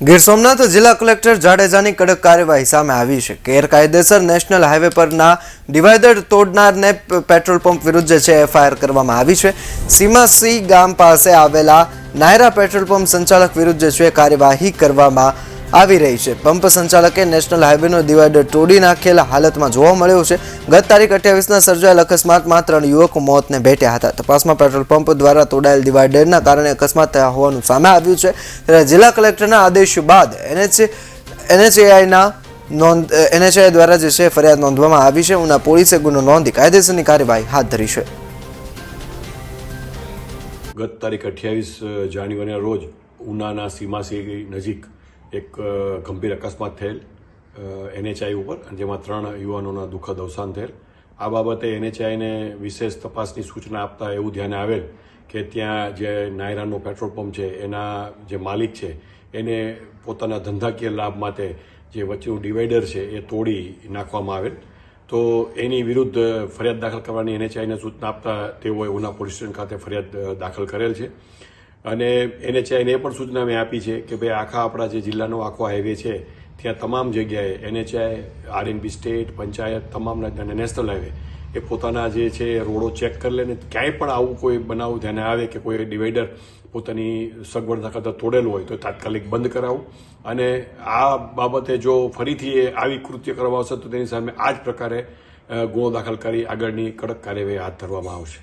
ગીર સોમનાથ જિલ્લા કલેક્ટર જાડેજાની કડક કાર્યવાહી સામે આવી છે. ગેરકાયદેસર નેશનલ હાઈવે પરના ડિવાઈડર તોડનારને પેટ્રોલ પંપ વિરુદ્ધ છે એફઆઈઆર કરવામાં આવી છે. સીમાસી ગામ પાસે આવેલા નાયરા પેટ્રોલ પંપ સંચાલક વિરુદ્ધ જે છે કાર્યવાહી કરવામાં આવી રહી છે. પંપ સંચાલકે નેશનલ હાઈવેનો ડિવાઈડર તોડી નાખેલા હાલતમાં જોવા મળ્યો છે. ગત તારીખ અઠ્યાવીસના સર્જાયેલ અકસ્માતમાં ત્રણ યુવકો મોતને ભેટ્યા હતા. તપાસમાં પેટ્રોલ પંપ દ્વારા તોડાયેલ ડિવાઈડરના કારણે અકસ્માત થયા હોવાનું સામે આવ્યું છે. ત્યારે જિલ્લા કલેક્ટરના આદેશ બાદ એનએચ એનએચએઆઈના નોંધ એનએચઆઈ દ્વારા જે છે ફરિયાદ નોંધવામાં આવી છે. ઉના પોલીસે ગુનો નોંધી કાયદેસરની કાર્યવાહી હાથ ધરી છે. ગત તારીખ અઠ્યાવીસ જાન્યુઆરીના રોજ ઉનાના સીમાસી નજીક એક ગંભીર અકસ્માત થયેલ એનએચઆઈ ઉપર જેમાં ત્રણ યુવાનોના દુઃખદ અવસાન થયેલ. આ બાબતે એનએચઆઈને વિશેષ તપાસની સૂચના આપતા એવું ધ્યાને આવેલ કે ત્યાં જે નાયરાનો પેટ્રોલ પંપ છે, એના જે માલિક છે, એને પોતાના ધંધાકીય લાભ માટે જે વચ્ચેનું ડિવાઈડર છે, એ તોડી નાખવામાં આવેલ. તો એની વિરુદ્ધ ફરિયાદ દાખલ કરવાની એનએચઆઈને સૂચના આપતા તેઓએ ઉના પોલીસ સ્ટેશન ખાતે ફરિયાદ દાખલ કરેલ છે. અને એનએચઆઈને એ પણ સૂચના મેં આપી છે કે ભાઈ આખા આપણા જે જિલ્લાનો આખો હાઈવે છે, ત્યાં તમામ જગ્યાએ એનએચઆઈ આરએનબી સ્ટેટ પંચાયત, તમામના અને નેશનલ હાઈવે એ પોતાના જે છે, રોડો ચેક કરી લે ને ક્યાંય પણ આવું કોઈ બનાવ ધ્યાને આવે કે કોઈ ડિવાઈડર પોતાની સગવડતા કરતાં તોડેલું હોય તો તાત્કાલિક બંધ કરાવું. અને આ બાબતે જો ફરીથી એ આવી કૃત્ય કરવા આવશે તો તેની સામે આ જ પ્રકારે ગુનો દાખલ કરી આગળની કડક કાર્યવાહી હાથ ધરવામાં આવશે.